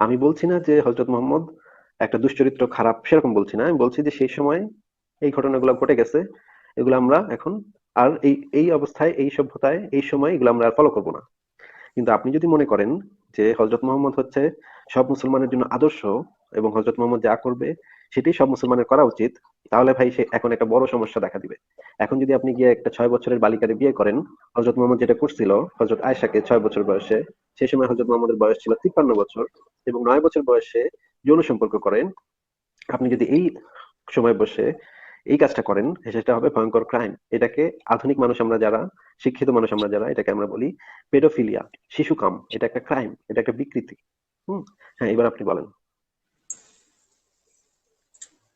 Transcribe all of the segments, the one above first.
আমি বলছি না যে হজরত মোহাম্মদ একটা দুশ্চরিত্র খারাপ সেরকম বলছি না। আমি বলছি যে সেই সময় এই ঘটনাগুলো ঘটে গেছে, এগুলো আমরা এখন আর এই এই অবস্থায়, এই সভ্যতায়, এই সময় এগুলো আমরা আর ফলো করব না। কিন্তু আপনি যদি মনে করেন যে হজরত মোহাম্মদ হচ্ছে সব মুসলমানের জন্য আদর্শ এবং হজরত মোহাম্মদ যা করবে সেটাই সব মুসলমানের করা উচিত। তাহলে ভাই সে এখন একটা বড় সমস্যা দেখা দিবে। এখন যদি আপনি গিয়ে একটা ছয় বছরের বালিকারে বিয়ে করেন হজরত মোহাম্মদ যেটা করছিল হজরত আয়সাকে ছয় বছর বয়সে সেই সময় হজরত মোহাম্মদের বয়স ছিল তিপ্পান্ন বছর এবং নয় বছর বয়সে যৌন সম্পর্ক করেন। আপনি যদি এই সময় বসে এই কাজটা করেন, সেটা হবে ভয়ঙ্কর ক্রাইম এটাকে আধুনিক মানুষ আমরা যারা, শিক্ষিত মানুষ আমরা যারা, এটাকে আমরা বলি পেডোফিলিয়া শিশু কাম এটা একটা ক্রাইম এটা একটা বিকৃতি। হুম? হ্যাঁ এবার আপনি বলেন।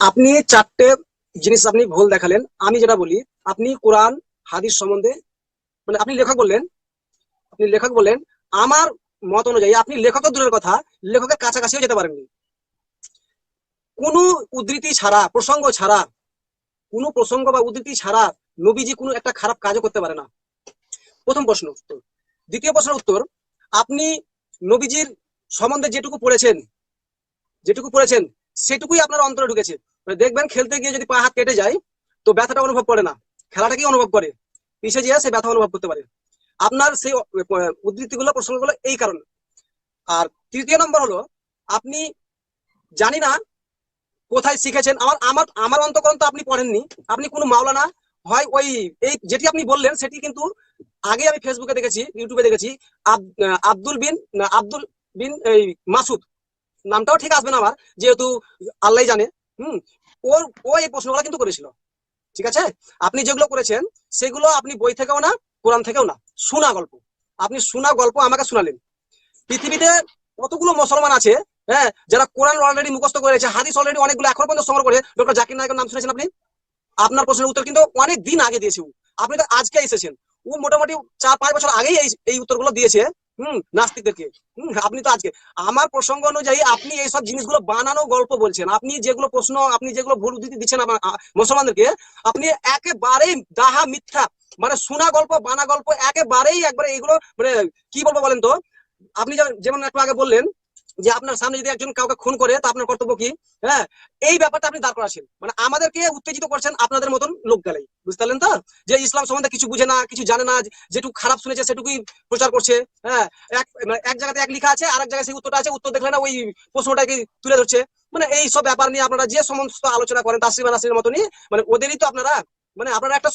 আপনি চারটে জিনিস আপনি ভুল দেখালেন। আমি যেটা বলি, আপনি কোরআন, হাদিস সম্বন্ধে মানে আপনি লেখক বললেন, আপনি লেখক বললেন, আমার মত অনুযায়ী আপনি লেখকের দূরের কথা, লেখকের কাছাকাছিও যেতে পারেননি। কোনো উদ্ধৃতি ছাড়া, প্রসঙ্গ ছাড়া, কোনো প্রসঙ্গ বা উদ্ধৃতি ছাড়া নবীজি কোনো একটা খারাপ কাজও করতে পারে না। প্রথম প্রশ্ন উত্তর। দ্বিতীয় প্রশ্নের উত্তর, আপনি নবীজির সম্বন্ধে যেটুকু পড়েছেন যেটুকু পড়েছেন সেটুকুই আপনার অন্তরে ঢুকেছে। মানে দেখবেন খেলতে গিয়ে যদি পা হাত কেটে যায়, তো ব্যথাটা অনুভব করে না। খেলাটাকেই অনুভব করে? পিছিয়ে যেয়ে সে ব্যথা অনুভব করতে পারে। আপনার সেই উদ্ধৃতিগুলো প্রসঙ্গগুলো এই কারণে। আর তৃতীয় নম্বর হলো, আপনি জানি না কোথায় শিখেছেন। আমার আমার আমার অন্তকরণ তো আপনি পড়েননি। আপনি কোনো মাওলানা হয় ওই, এই যেটি আপনি বললেন, সেটি কিন্তু আগে আমি ফেসবুকে দেখেছি ইউটিউবে দেখেছি। আব- আব্দুল বিন আব্দুল বিন, এই মাসুদ। নামটাও ঠিক আসবে না আমার যেহেতু আল্লাহ জানে। হুম, ওর, ও এই প্রশ্নগুলো কিন্তু করেছিল। ঠিক আছে? আপনি যেগুলো করেছেন, সেগুলো আপনি বই থেকেও না, কোরআন থেকেও না। শোনা গল্প। আপনি শোনা গল্প আমাকে শোনালেন। পৃথিবীতে কতগুলো মুসলমান আছে হ্যাঁ যারা কোরআন অলরেডি মুখস্থ করেছে, হাদিস অলরেডি অনেকগুলো এখন পর্যন্ত সংগ্রহ করে। ডক্টর জাকির নায়কের নাম শুনেছেন আপনি? আপনার প্রশ্নের উত্তর কিন্তু অনেক দিন আগে দিয়েছে আপনি তো আজকে এসেছেন। ও মোটামুটি চার, পাঁচ বছর আগেই এই উত্তরগুলো দিয়েছে। হুম, নাস্তিকদেরকে। হুম, আপনি তো আজকে আমার প্রসঙ্গ অনুযায়ী আপনি এইসব জিনিসগুলো বানানো গল্প বলছেন। আপনি যেগুলো প্রশ্ন, আপনি যেগুলো ভুল উদ্ধৃতি দিচ্ছেন মুসলমানদেরকে, আপনি একেবারেই দাহা মিথ্যা মানে শোনা গল্প, বানা গল্প, একেবারেই একবারে এগুলো মানে কি বলব বলেন তো? আপনি যেমন একটু আগে বললেন যে আপনার সামনে যদি একজন কাউকে খুন করে, তা আপনার কর্তব্য কি? হ্যাঁ এই ব্যাপারটা আপনি দাঁড় করাছেন মানে আমাদেরকে উত্তেজিত করছেন আপনাদের মতন লোক গেলেই। বুঝতে পারলেন তো? যে ইসলাম সম্বন্ধে কিছু বুঝে না, কিছু জানে না, যেটুকু খারাপ শুনেছে সেটুকুই প্রচার করছে হ্যাঁ। এক মানে এক জায়গাতে এক লেখা আছে, আরেক জায়গায় সেই উত্তরটা আছে, উত্তর দেখলে না ওই প্রশ্নটাকে তুলে ধরছে। মানে এই সব ব্যাপার নিয়ে আপনারা যে সমস্ত আলোচনা করেন তাসরিমা নাসরিনের মতনই মানে ওদেরই তো আপনারা মানে আপনারা একটা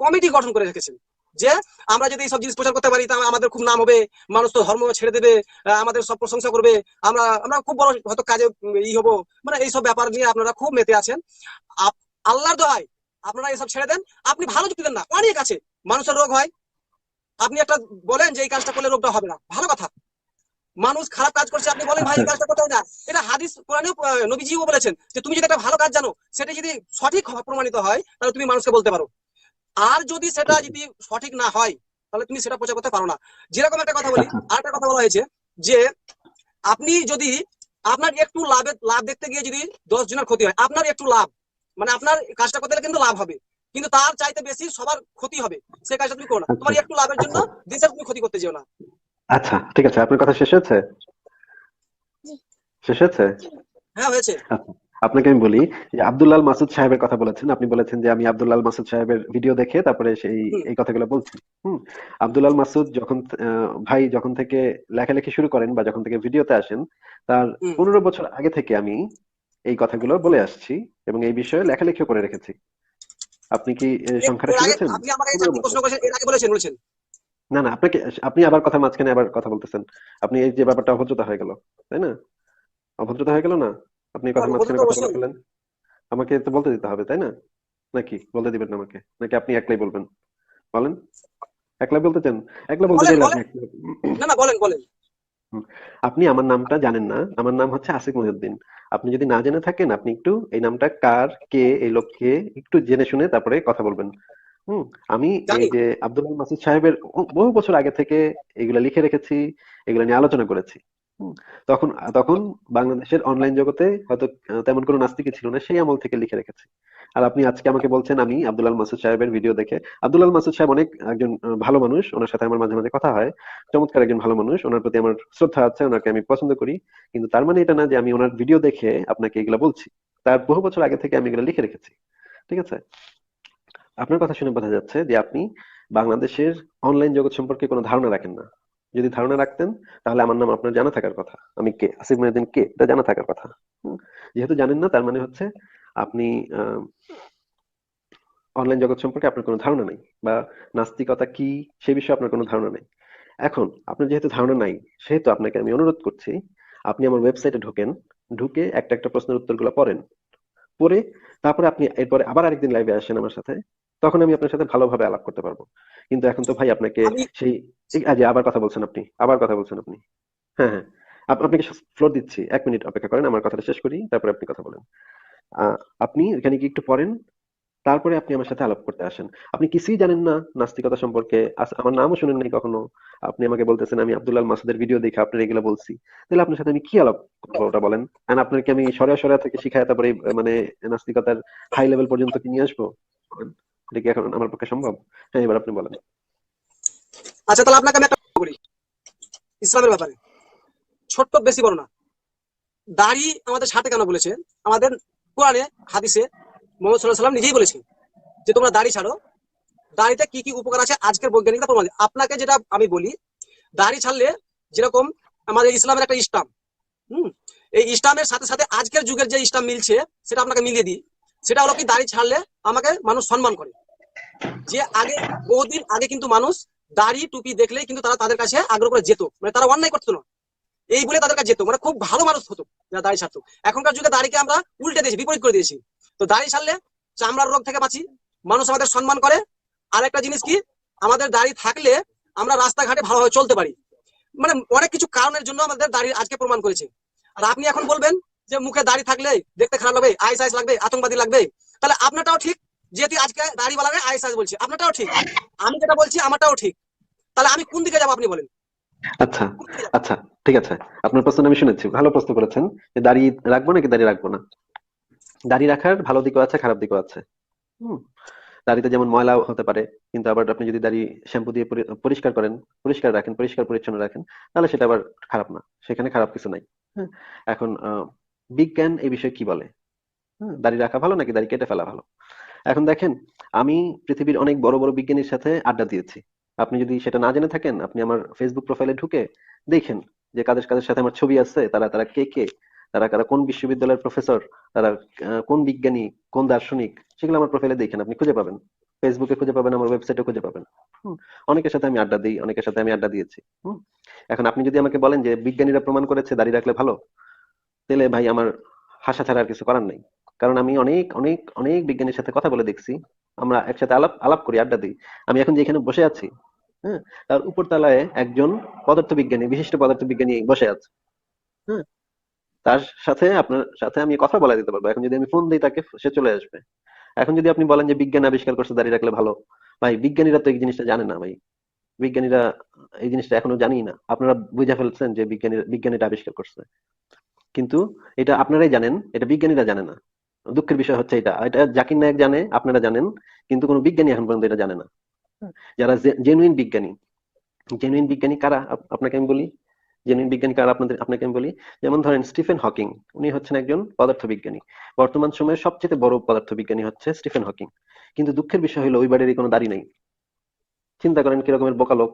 কমিটি গঠন করে রেখেছেন। যে আমরা যদি এইসব জিনিস প্রচার করতে পারি তা আমাদের খুব নাম হবে মানুষ তো ধর্ম ছেড়ে দেবে আমাদের সব প্রশংসা করবে আমরা আমরা খুব বড় হয়তো কাজে ই হব। মানে এইসব ব্যাপার নিয়ে আপনারা খুব মেতে আছেন। আল্লাহর দোহাই আপনারা এসব ছেড়ে দেন। আপনি ভালো যুক্তি দেন না অনেক আছে। মানুষের রোগ হয়। আপনি একটা বলেন যে এই কাজটা করলে রোগটা হবে না। ভালো কথা। মানুষ খারাপ কাজ করছে আপনি বলেন ভাই এই কাজটা করতে হবে না। এটা হাদিস কোরআনেও আহ, নবীজিও বলেছেন যে তুমি যদি একটা ভালো কাজ জানো সেটা যদি সঠিক প্রমাণিত হয় তাহলে তুমি মানুষকে বলতে পারো। আর যদি সেটা যদি সঠিক না হয় তাহলে তুমি সেটা প্রচার করতে পারো না। যেরকম একটা কথা বলি আর একটা কথা বলা হয়েছে যে আপনি যদি আপনার একটু লাভের লাভ দেখতে গিয়ে যদি দশ জনের ক্ষতি হয় আপনার একটু লাভ মানে আপনার কাজটা করতে গেলে কিন্তু লাভ হবে। কিন্তু তার চাইতে বেশি সবার ক্ষতি হবে। সে কাজটা তুমি করো না। তোমার একটু লাভের জন্য দেশের তুমি ক্ষতি করতে যেও না। আচ্ছা ঠিক আছে। আপনার কথা শেষ হয়েছে? শেষ হয়েছে? হ্যাঁ হয়েছে। আচ্ছা। আপনাকে আমি বলি যে আব্দুল্লাল মাসুদ সাহেবের কথা বলেছেন। আপনি বলেছেন যে আমি আব্দুল্লাল মাসুদ সাহেবের ভিডিও দেখে তারপরে সেই। এই কথাগুলো বলছি। হুম। আব্দুল্লাল মাসুদ যখন ভাই যখন থেকে লেখালেখি শুরু করেন বা যখন থেকে ভিডিওতে আসেন তার পনেরো বছর আগে থেকে আমি এই কথাগুলো বলে আসছি এবং এই বিষয়ে লেখালেখিও করে রেখেছি। আপনি কি সংখ্যাটা শুনেছেন? আপনি আমাকে এই প্রশ্ন করেছেন এর আগে বলেছেন বলেছেন। না না আপনাকে আপনি আবার কথা মাঝখানে আবার কথা বলতেছেন। আপনি এই যে ব্যাপারটা অভদ্রতা হয়ে গেল তাই না? অভদ্রতা হয়ে গেল না? আপনি কথা হ্যাঁ, মাঝখানে কথা বলে আমাকে তো বলতে দিতে হবে তাই না? নাকি? বলতে দিবেন না আমাকে? নাকি আপনি একলাই বলবেন? বলেন। একলা বলতে চান? একলা বলতে চাইলে আপনি না না বলেন বলেন। আপনি আমার নামটা জানেন না। আমার নাম হচ্ছে আসিফ মহিউদ্দিন। আপনি যদি না জেনে থাকেন আপনি একটু এই নামটা কার কে এই লোক কে একটু জেনে শুনে তারপরে কথা বলবেন। হুম আমি এই যে আব্দুল মাসুদ সাহেবের বহু বছর আগে থেকে এগুলা লিখে রেখেছি এগুলা নিয়ে আলোচনা করেছি। তখন তখন বাংলাদেশের অনলাইন জগতে হয়তো তেমন কোনো নাস্তিকই ছিল না, সেই আমল থেকে লিখে রেখেছি। আর আপনি আজকে আমাকে বলছেন, আমি আব্দুল আল মাসুদ সাহেবের ভিডিও দেখে, আব্দুল আল মাসুদ সাহেব অনেক, একজন ভালো মানুষ, ওনার সাথে আমার মাঝে মাঝে কথা হয়। চমৎকার একজন ভালো মানুষ, ওনার প্রতি আমার শ্রদ্ধা আছে, ওনাকে আমি পছন্দ করি। কিন্তু তার মানে এটা না যে আমি ওনার ভিডিও দেখে আপনাকে এগুলা বলছি। তার বহু বছর আগে থেকে আমি এগুলো লিখে রেখেছি। ঠিক আছে? আপনার কথা শুনে বোঝা যাচ্ছে যে আপনি বাংলাদেশের অনলাইন জগৎ সম্পর্কে কোনো ধারণা রাখেন না। যদি ধারণা রাখতেন তাহলে আমার নাম আপনার জানা থাকার কথা। আমি কে? আসিফ মহিউদ্দিন কে? এটা জানা থাকার কথা। যেহেতু জানেন না তার মানে হচ্ছে আপনি অনলাইন জগৎ সম্পর্কে আপনার কোনো ধারণা নেই বা নাস্তিকতা কি সে বিষয়ে আপনার কোনো ধারণা নেই। এখন আপনার যেহেতু ধারণা নাই সেহেতু আপনাকে আমি অনুরোধ করছি আপনি আমার ওয়েবসাইটে ঢোকেন ঢুকে একটা একটা প্রশ্নের উত্তরগুলো পড়েন। পড়ে তারপরে আপনি এরপরে আবার আরেকদিন লাইভে আসেন আমার সাথে তখন আমি আপনার সাথে ভালোভাবে আলাপ করতে পারব। কিন্তু এখন তো ভাই আপনাকে সেই আজ আবার কথা বলছেন আপনি, আবার কথা বলছেন আপনি। হ্যাঁ হ্যাঁ। আপ- আপনাকে ফ্লোর দিচ্ছি, এক মিনিট অপেক্ষা করেন, আমার কথাটা শেষ করি, তারপরে আপনি কথা বলেন। আপনি এখানে কি একটু পড়েন, তারপরে আপনি আমার সাথে আলাপ করতে আসেন। আপনি কিছুই জানেন না নাস্তিকতা সম্পর্কে আমার নামও শুনেন নাই কখনো। আপনি আমাকে বলতেছেন, আমি আব্দুল আল মাসুদের ভিডিও দেখে আপনার এগুলো বলছি। তাহলে আপনার সাথে আমি কি আলাপ করব ওটা বলেন? আর আপনাকে আমি সরিয়া সরিয়া থেকে শিখায় তারপরে মানে নাস্তিকতার হাই লেভেল পর্যন্ত কি নিয়ে আসব? এটা কি এখন আমার পক্ষে সম্ভব? হ্যাঁ এবার আপনি বলেন। আচ্ছা তাহলে আপনাকে আমি একটা করি ইসলামের ব্যাপারে। ছোট্ট, বেশি বড় না। দাড়ি আমাদের সাথে কেন বলেছে? আমাদের কোরআনে, হাদিসে মোহাম্মদ সাল্লাহ সাল্লাম নিজেই বলেছেন যে, তোমরা দাড়ি ছাড়ো। দাড়িতে কি কি উপকার আছে? আজকের বৈজ্ঞানিকতা প্রমাণ আপনাকে যেটা আমি বলি, দাড়ি ছাড়লে যেরকম আমাদের ইসলামের একটা ইস্টাম হুম? এই ইসলামের সাথে সাথে আজকের যুগের যে ইসলাম মিলছে, সেটা আপনাকে মিলিয়ে দিই। সেটা হলো কি, দাড়ি ছাড়লে আমাকে মানুষ সম্মান করে। যে আগে বহুদিন আগে কিন্তু মানুষ দাড়ি টুপি দেখলেই কিন্তু তারা তাদের কাছে আগ্রহ করে যেত। মানে তারা অন্যায় করতো না। এই বলে তাদের কাছে যেত। মানে খুব ভালো মানুষ হতো যারা দাড়ি ছাড়তো। এখনকার যুগে দাড়িকে আমরা উল্টে দিয়েছি, বিপরীত করে দিয়েছি। তো দাড়ি ছাড়লে চামড়ার রোগ থেকে বাঁচি, মানুষ আমাদের সম্মান করে। আর একটা জিনিস কি? আমাদের দাড়ি থাকলে আমরা রাস্তাঘাটে ভালোভাবে চলতে পারি। মানে অনেক কিছু কারণের জন্য আমাদের দাড়ি আজকে প্রমাণ করেছে। আর আপনি এখন বলবেন যে মুখে দাড়ি থাকলে দেখতে খারাপ লাগবে, আইস আইস লাগবে, আতঙ্কবাদী লাগবে। তাহলে আপনারটাও ঠিক যেহেতু আজকে দাড়িওয়ালারা আইস বলছে আপনারটাও ঠিক। আমি যেটা বলছি আমারটাও ঠিক। তাহলে আমি কোন দিকে যাব আপনি বলেন? আচ্ছা? আচ্ছা ঠিক আছে। আপনার প্রশ্ন আমি শুনেছি ভালো প্রশ্ন করেছেন। যে দাড়ি রাখব নাকি দাড়ি রাখব না? দাড়ি রাখার ভালো দিকও আছে খারাপ দিকও আছে। হুম দাড়িতে যেমন ময়লা হতে পারে কিন্তু আবার আপনি যদি দাড়ি শ্যাম্পু দিয়ে পরিষ্কার করেন পরিষ্কার রাখেন পরিষ্কার পরিচ্ছন্ন রাখেন তাহলে সেটা আবার খারাপ না। সেখানে খারাপ কিছু নাই। হ্যাঁ এখন আহ, বিজ্ঞান এই বিষয়ে কি বলে? দাড়ি রাখা ভালো নাকি দাড়ি কেটে ফেলা ভালো? এখন দেখেন, আমি পৃথিবীর অনেক বড় বড় বিজ্ঞানীর সাথে আড্ডা দিয়েছি। আপনি যদি সেটা না জেনে থাকেন, আপনি আমার ফেসবুক প্রোফাইলে ঢুকে দেখেন যে কাদের কাদের সাথে আমার ছবি আছে, তারা তারা কে কে, তারা কারা কোন বিশ্ববিদ্যালয়ের প্রফেসর তারা কোন বিজ্ঞানী, কোন দার্শনিক, সেগুলো আমার প্রোফাইলে দেখেন, আপনি খুঁজে পাবেন। ফেসবুকে খুঁজে পাবেন, আমার ওয়েবসাইটে খুঁজে পাবেন। অনেকের সাথে আমি আড্ডা দিই, অনেকের সাথে আমি আড্ডা দিয়েছি। এখন আপনি যদি আমাকে বলেন যে বিজ্ঞানীরা প্রমাণ করেছে দাঁড়িয়ে রাখলে ভালো, তাহলে ভাই আমার হাসা ছাড়া আর কিছু করার নেই। কারণ আমি অনেক অনেক অনেক বিজ্ঞানীর সাথে কথা বলে দেখছি। আমরা একসাথে আলাপ আলাপ করি, আড্ডা দিই। আমি এখন যেখানে বসে আছি হ্যাঁ তার উপরতলায় একজন পদার্থবিজ্ঞানী, বিশিষ্ট পদার্থবিজ্ঞানী বসে আছে হ্যাঁ। তার সাথে আপনার, সাথে আমি কথা বলে দিতে পারব। এখন যদি আমি ফোন দিই তাকে, সে চলে আসবে। এখন যদি আপনি বলেন যে বিজ্ঞান আবিষ্কার করছে দাঁড়িয়ে রাখলে ভালো। ভাই, বিজ্ঞানীরা তো এই জিনিসটা জানে না, ভাই। বিজ্ঞানীরা এই জিনিসটা এখনও জানি না। আপনারা বুঝে ফেলছেন যে বিজ্ঞানী, বিজ্ঞানীটা আবিষ্কার করছে। কিন্তু এটা আপনারাই জানেন, এটা বিজ্ঞানীরা জানে না। দুঃখের বিষয় হচ্ছে এটা। এটা জাকির নায়ক জানে আপনারা জানেন কিন্তু কোনো বিজ্ঞানী এখন পর্যন্ত এটা জানে না। যারা জেনুইন বিজ্ঞানী। জেনুইন বিজ্ঞানী কারা? আপনাকে আমি বলি? জেনুইন বিজ্ঞানী কারা আপনাদের আপনাকে আমি বলি? যেমন ধরেন স্টিফেন হকিং উনি হচ্ছেন একজন পদার্থবিজ্ঞানী। বর্তমান সময়ে সবচেয়ে বড় পদার্থবিজ্ঞানী হচ্ছে স্টিফেন হকিং। কিন্তু দুঃখের বিষয় হলো ওই বাড়ির কোনো দাড়ি নেই। চিন্তা করেন কি রকমের বোকা লোক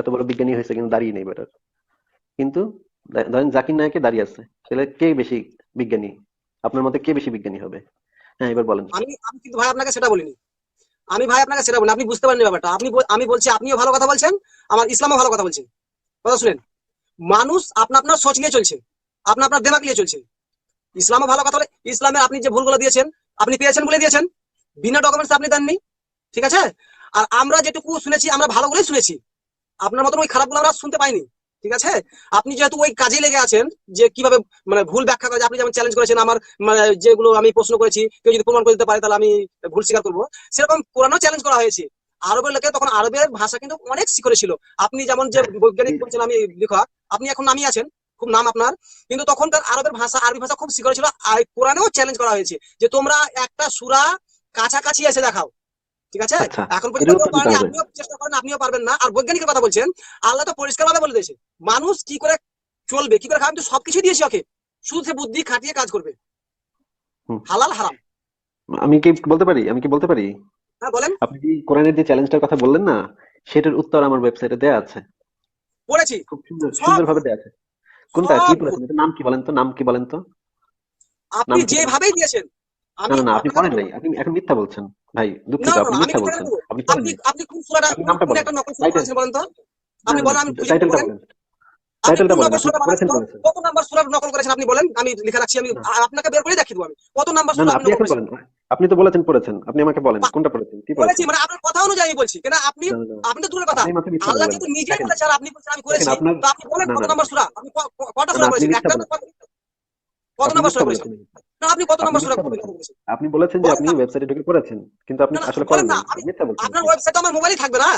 এত বড় বিজ্ঞানী হয়েছে কিন্তু দাঁড়িয়ে নেই বেটার। কিন্তু ধরেন জাকির নায়কে দাঁড়িয়ে আছে। তাহলে কে বেশি বিজ্ঞানী? আপনার মতে কে বেশি বিজ্ঞানী হবে? হ্যাঁ এবার বলেন। আমি আমি কিন্তু ভাই আপনাকে সেটা বলিনি। আমি ভাই আপনাকে সেটা বলি আপনি বুঝতে পারেননি ব্যাপারটা। আপনি আমি বলছি, আপনিও ভালো কথা বলছেন, আমার ইসলামও ভালো কথা বলছেন। কথা শুনেন। মানুষ আপনা আপনার সোচ নিয়ে চলছে। আপনা আপনার দেমাগ নিয়ে চলছে। ইসলামও ভালো কথা বলে, ইসলামে আপনি যে ভুলগুলো দিয়েছেন, আপনি পেয়েছেন বলে দিয়েছেন। বিনা ডকুমেন্টস আপনি দেননি। ঠিক আছে? আর আমরা যেটুকু শুনেছি, আমরা ভালোগুলোই শুনেছি। আপনার মতন ওই খারাপগুলো আমরা শুনতে পাইনি। ঠিক আছে? আপনি যেহেতু ওই কাজে লেগে আছেন যে কীভাবে মানে ভুল ব্যাখ্যা করে আপনি যেমন চ্যালেঞ্জ করেছেন আমার মানে যেগুলো আমি প্রশ্ন করেছি, কেউ যদি প্রমাণ করে দিতে পারে তাহলে আমি ভুল স্বীকার করব। সেরকম কোরআনও চ্যালেঞ্জ করা হয়েছে। আরবের লোকে তখন আরবের ভাষা কিন্তু অনেক শিখরে ছিল। আপনি যেমন যে বৈজ্ঞানিক বলছেন আমি লেখক, আপনি এখন নামিয়ে আছেন, খুব নাম আপনার। কিন্তু তখনকার আরবের ভাষা, আরবি ভাষা খুব শিখর ছিল। আর কোরআনেও চ্যালেঞ্জ করা হয়েছে যে তোমরা একটা সুরা কাছাকাছি এসে দেখাও। ঠিক আছে? আচ্ছা, এখন পর্যন্ত। আপনিও চেষ্টা করেন আপনিও পারবেন না। আর বৈজ্ঞানিকের কথা বলছেন আল্লাহ তো পরিষ্কার ভাবে বলে দিয়েছে মানুষ কি করে চলবে কি করে খাবে তো সবকিছু দিয়েছি ওকে। শুধু সে বুদ্ধি খাটিয়ে কাজ করবে। হালাল হারাম। আমি কি বলতে পারি? আমি কি বলতে পারি? হ্যাঁ বলেন। আপনি যে কোরআনের যে চ্যালেঞ্জটার কথা বললেন না সেটার উত্তর আমার ওয়েবসাইটে দেয়া আছে। পড়েছি। খুব সুন্দর দেয়া আছে। কোনটা? কি নাম কি বলেন তো? নাম কি বলেন তো? আপনি কি? যেভাবেই দিয়েছেন না না না আপনি পড়েন নাই। আপনি এখন মিথ্যা বলছেন। ভাই দুঃখিত না, না, আপনি মিথ্যা বলছেন। আপনি আপনি আপনি কোন সূরাটা কোন একটা নকল সূরা টাইটেল। বলেন তো? আপনি বলেন আমি টাইটেলটা বলেন। বলেন টাইটেলটা বলেন নম্বর আপনি সূরা করেছেন বানাচ্ছেন বলেছেন। কত নাম্বার সূরা নকল করেছেন আপনি বলেন? আমি লিখে রাখছি আমি আপনাকে বের করে দেখিয়ে দেবো আমি। কত নাম্বার সূরা আপনি আপনি এখন করেছেন? বলেন। আপনি তো বলেছেন পড়েছেন। আপনি আমাকে বলেন কোনটা পড়েছেন? কি পড়েছেন? মানে আপনার কথা অনুযায়ী আমি বলছি। কেন আপনি তো দূরের কথা। আল্লাহ কিন্তু দেখেন, আপনি বলছেন আমি করেছি। তো আপনি বলেন কত নাম্বার সূরা? আপনি সূরা করেছেন একটা কত- কত আপনি নাম্বার সূরা করেছেন বলেছেন না আপনি কত নম্বর সূরা আপনি বলেছেন যে আপনি ওয়েবসাইটে ঢুকে পড়েছেন কিন্তু আপনি আসলে করেন না, মিথ্যা বলছেন। আপনার ওয়েবসাইট আমার মোবাইলে থাকবে না।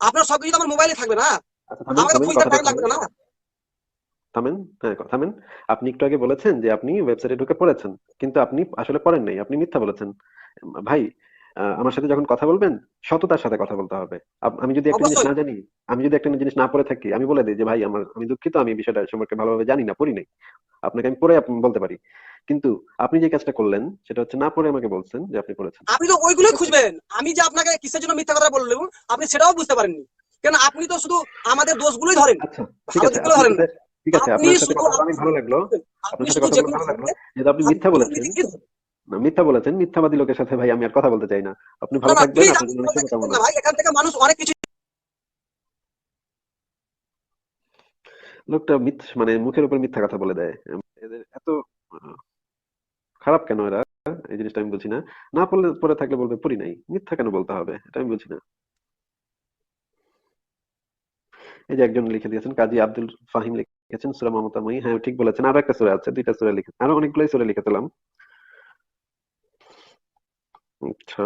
আপনার সবকিছু আমার মোবাইলে থাকবে না। আচ্ছা আমাকে খুঁজতে টাইম লাগবে না। না থামেন হ্যাঁ থামেন। আপনি একটু আগে বলেছেন যে আপনি ওয়েবসাইটে ঢুকে পড়েছেন কিন্তু আপনি আসলে পড়েন নাই। আপনি মিথ্যা বলেছেন। ভাই আমার সাথে যখন কথা বলবেন সততার সাথে কথা বলতে হবে। আমি যদি একটা জিনিস না জানি আমি যদি একটা জিনিস না পড়ে থাকি আমি বলে দিই যে ভাই আমার আমি দুঃখিত আমি বিষয়টা সম্পর্কে ভালোভাবে জানি না পড়ি নাই। আপনাকে আমি আপ- বলতে পারি। কিন্তু আপনি যে কাজটা করলেন সেটা হচ্ছে না পড়ে আমাকে বলছেন যে আপনি পড়েছেন। আপনি তো ওইগুলোই খুঁজবেন। আমি যে আপনাকে কিসের জন্য মিথ্যা কথা বললাম আপনি সেটাও বুঝতে পারেননি। কেন আপনি তো শুধু আমাদের দোষগুলোই ধরেন। আচ্ছা ঠিক আছে। ধরেন। ঠিক আছে আপনি আপনার সাথে কথা বলে ভালো লাগল। আপনি আপনার সাথে কথা বলে ভালো লাগল। যেহেতু আপনি মিথ্যা বলেছেন না, মিথ্যা বলেছেন মিথ্যাবাদী লোকের সাথে ভাই আমি আর কথা বলতে চাই না। আপনি ভালো থাকবেন আপনার আপনি শুভকামনা। ভাই এখান থেকে মানুষ অনেক কিছু লোকটা মিথ মানে মুখের উপর মিথ্যা কথা বলে দেয়। এদের এত খারাপ কেন এরা? এই জিনিসটা আমি বুঝি না। না পড়লে পরে থাকলে বলবে পড়ি নাই। মিথ্যা কেন বলতে হবে? এটা আমি বুঝি না। এই যে একজন লিখে দিয়েছেন কাজী আব্দুল ফাহিম লিখেছেন সূরা মমতাময়ী হ্যাঁ ঠিক বলেছেন আরও একটা সূরা আছে দুইটা সূরা লিখে আরও অনেকগুলোই সূরা লিখেছিলাম আচ্ছা